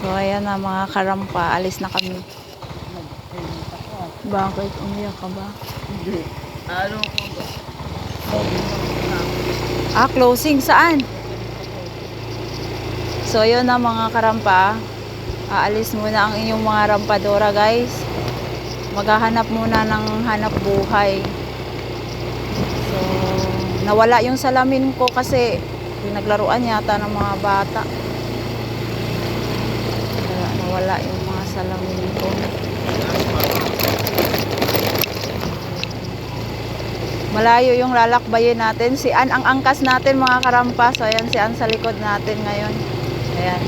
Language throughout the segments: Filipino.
So, ayan na mga karampa. Alis na kami. Bakit? Umiyak ka ba? Hindi. Ano ko ba? Ah, closing. Saan? So, yun na mga karampa. Aalis muna ang inyong mga rampadora, guys. Maghahanap muna ng hanap buhay. So, nawala yung salamin ko kasi pinaglaruan yata ng mga bata. Nawala yung mga salamin ko. Malayo yung lalakbayin natin. Si An ang angkas natin mga karampas. Ayan si An sa likod natin ngayon. Ayan.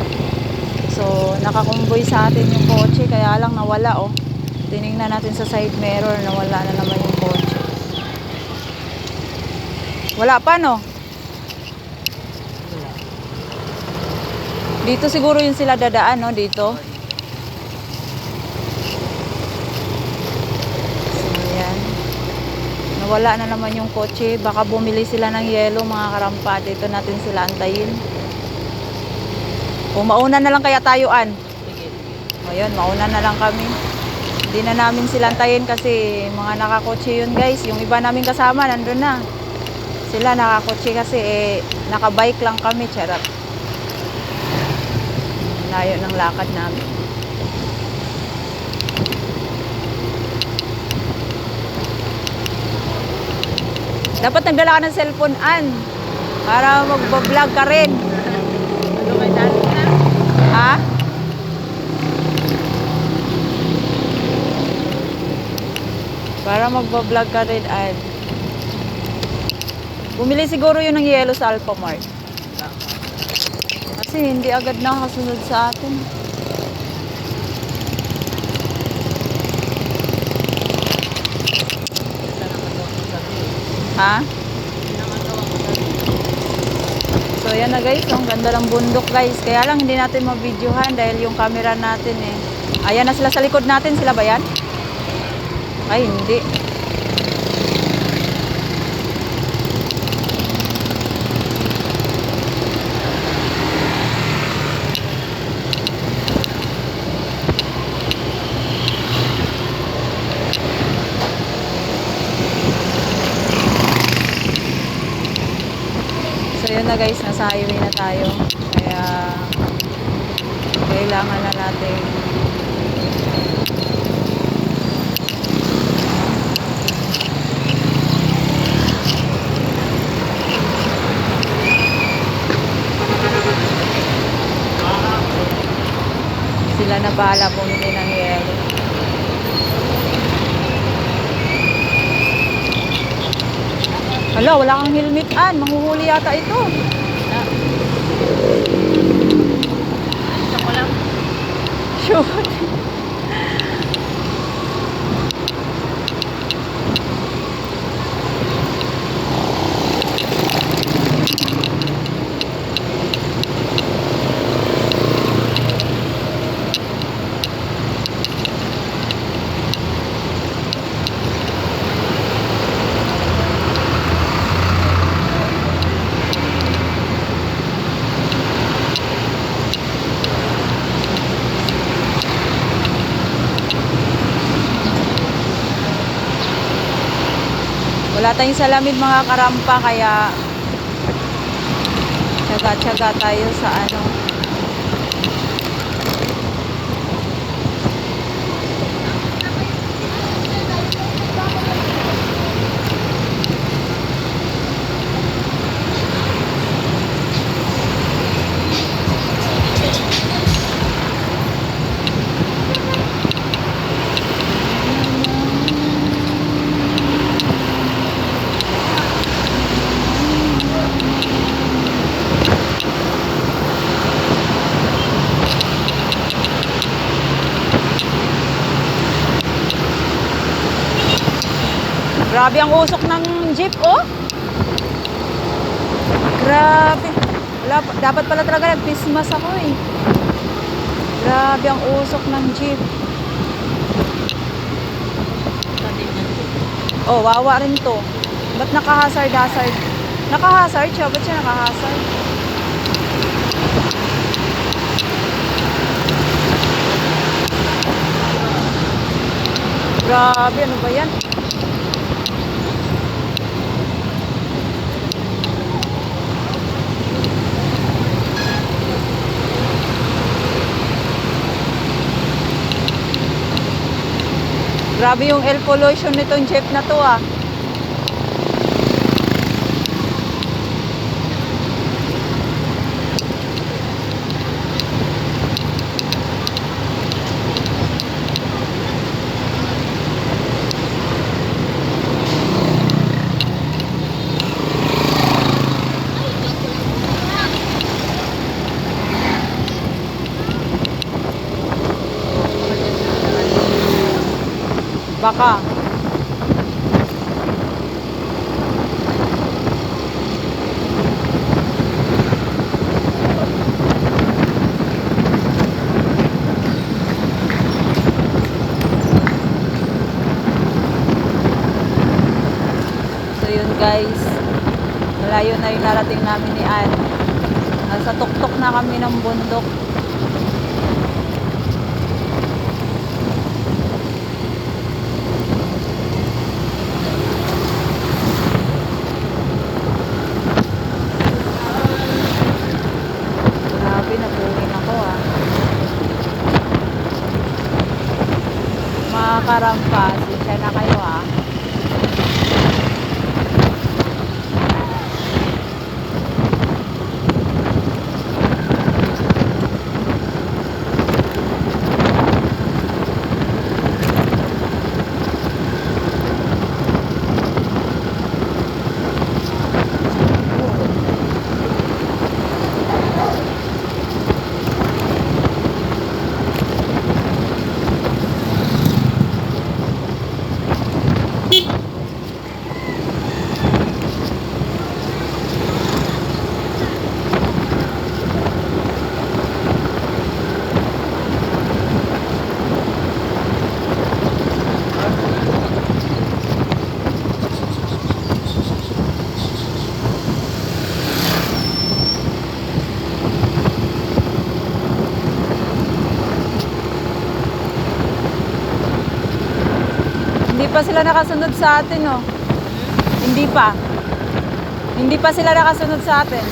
So, nakakumboy sa atin yung kotse. Kaya lang nawala oh. Tiningnan natin sa side mirror. Nawala na naman yung kotse. Wala pa no? Dito siguro yung sila dadaan no? Dito. So, ayan. Nawala na naman yung kotse. Baka bumili sila ng yelo mga karampa. Dito natin sila antayin. O mauna na lang kaya tayuan. Sige. Ayun, mauna na lang kami. Hindi na namin sila antayin kasi mga nakakotse yun guys. Yung iba namin kasama nandun na. Sila nakakotse kasi eh, nakabike lang kami. Charot. Layo ng lakad namin. Dapat nagdala ka ng cellphone, An. Para magbablog ka rin. Ano kay dati na? Ha? Para magbablog ka rin, An. Bumili siguro yun ng yellow sa Alphamart. Kasi hindi agad nakasunod sa atin. Isa na magawa ko sabi. Ha? So yan na guys, ang ganda ng bundok guys. Kaya lang hindi natin mabidyohan dahil yung camera natin eh. Ayan na sila sa likod natin, sila ba yan? Ay, hindi. So yun na guys, nasa highway na tayo. Kaya kailangan na natin sila na bahala bumili ng yelo. Hala, wala kang helmet an. Manghuhuli yata ito. 就不 Wala tayong salamin mga karampa kaya tsaga-tsaga tayo sa ano. Grabe ang usok ng jeep, oh. Grabe. Wala, dapat pala talaga nag-Christmas ako, eh. Grabe ang usok ng jeep. Oh, wawa rin to. Ba't nakahazard-hazard? Nakahazard siya? Ba't siya nakahazard? Grabe, ano ba yan? Grabe yung air pollution nitong jeep na to ah. Baka. Guys, malayo na yung narating namin ni Ann. Nasa tuktok na kami ng bundok. Grabe, nabuhin ako ah. Mga karampas, isa na kayo ah. Hindi pa sila nakasunod sa atin, oh. Hindi pa. Hindi pa sila nakasunod sa atin.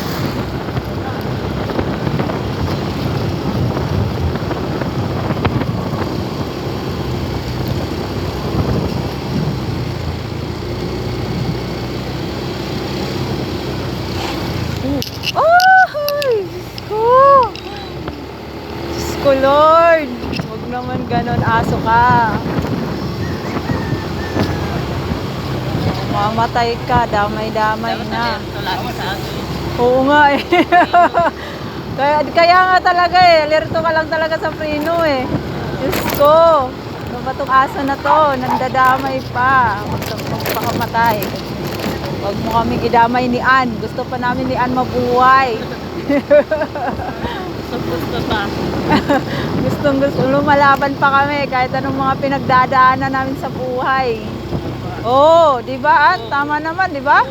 Ko, Lord! Huwag naman ganon, aso ka. Mamatay ka, damay-damay na. Oo nga eh. kaya, kaya nga talaga eh, alerto ka lang talaga sa preno eh. Diyos ko, ano ba tong aso na to? Nandadamay pa. Magpakamatay. Huwag mo kaming idamay ni Ann. Gusto pa namin ni Ann mabuhay. Gusto pa. Gustong gusto, lumalaban pa kami kahit anong mga pinagdadaanan namin sa buhay. Oo, oh, di ba Ann? Tama naman, di ba?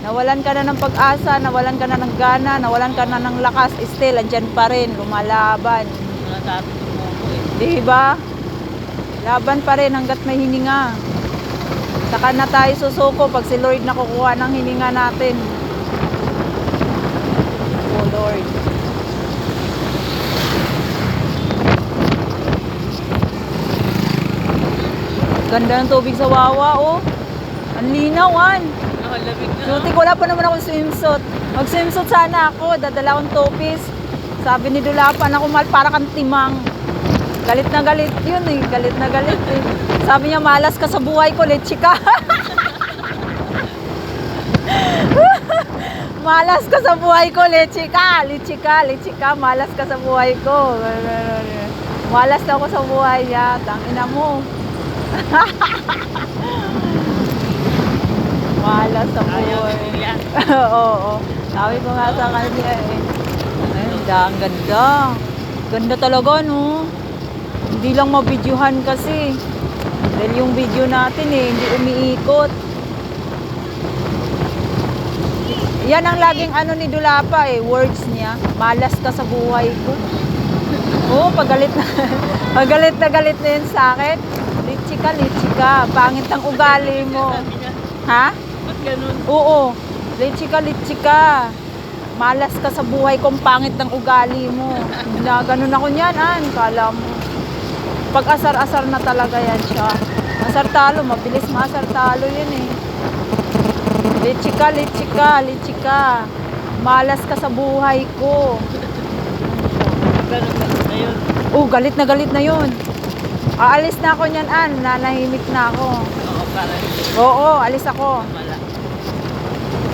Nawalan ka na ng pag-asa, nawalan ka na ng gana, nawalan ka na ng lakas, still, andyan pa rin, lumalaban. Eh. Di ba? Laban pa rin hanggat may hininga. Saka na tayo susuko pag si Lord nakukuha ng hininga natin. Oh Lord. Ganda ng tubig sa Wawa, oh. Ang linaw, an. Nakalamig na. Suti, wala pa naman ako swimsuit. Mag-swimsuit sana ako, dadala akong topis. Sabi ni Dulapan ako, mal, para kang timang. Galit na galit yun eh, galit na galit eh. Sabi niya, malas ka sa buhay ko, leche ka. malas ka sa buhay ko, leche ka, leche ka, leche ka, malas ka sa buhay ko. Malas na ako sa buhay niya, tangina mo. malas sa buhay. Oo, oo. Sabi ko nga sa kanya eh. Da, ang ganda. Ganda talaga, no? Hindi lang mabidyuhan kasi. Dahil yung video natin eh, hindi umiikot. Yan ang laging ano ni Dulapa eh, words niya. Malas ka sa buhay ko. Oo, pagalit na. pagalit na galit na yun sa akin. Litsi ka, litsi ka. Pangit ang ugali mo. Ha? ba't ganun? Oo. Litsi ka, litsi ka. Malas ka sa buhay kung pangit ng ugali mo. Na ganun ako niyan, an. Kala mo. Pag asar-asar na talaga yan siya. Asar talo, mabilis maasar talo yun eh. Litsi ka, litsi ka, litsi ka. Malas ka sa buhay ko. Ganun ganun na yun. Oh, galit na galit na yun. Aalis na ako niyan, an. Nanahimik na ako. Oo, para hindi Oo, alis ako. wala.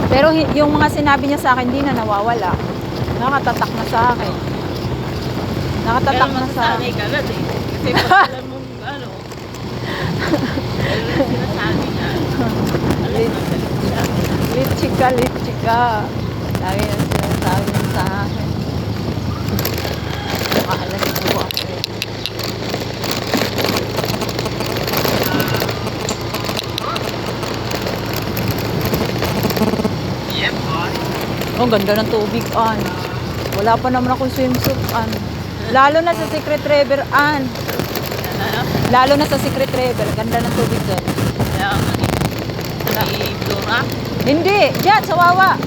Pero yung mga sinabi niya sa akin, hindi na nawawala. Nakatatak na sa akin. Nakatatak Pero na sa masasanay ka agad eh. Kasi pag alam mong ano, pero sinasabi niya, alam mo. Litchika, litchika. Lagi yung sinasabi niya sa akin. Oh, ganda ng tubig, An. Wala pa naman akong swimsuit, An. Lalo na sa Secret River, An. Lalo na sa Secret River. Ganda ng tubig doon. Dora. Hindi, dyan, sa Wawa.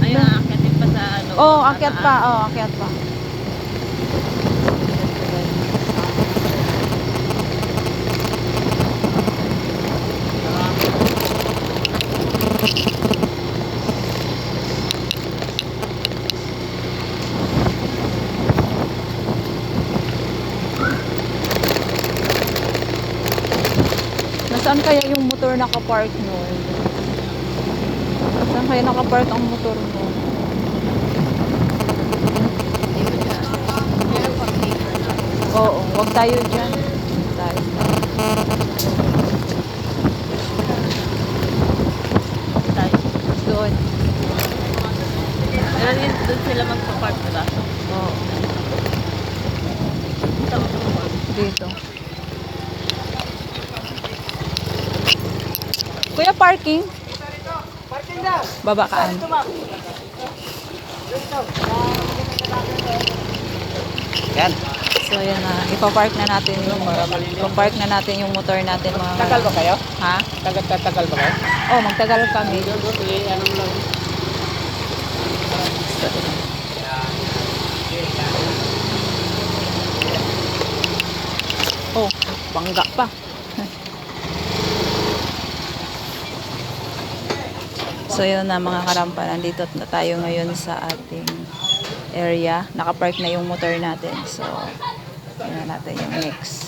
Ayun, aakyatin pa sa ano. Oo, oh, akyat pa. Oo, oh, akyat pa. Kaya yung motor nakapark noon? Saan kaya nakapark ang motor mo? Oo, wag tayo dyan. Tayo, tayo. Doon. Pero yun, doon sila magpa-park, diba? Oo, dito. Kuya, parking? Babakaan. Yan. So, yan na. Ipapark na natin yung, ipapark na natin yung motor natin mga Tagal ba kayo? Ha? Tagal, tagal ba kayo? Oh, magtagal kami. Lang? Oh, bangga pa. So yun na mga karampa, nandito na tayo ngayon sa ating area. Nakapark na yung motor natin. So, yun na natin yung next.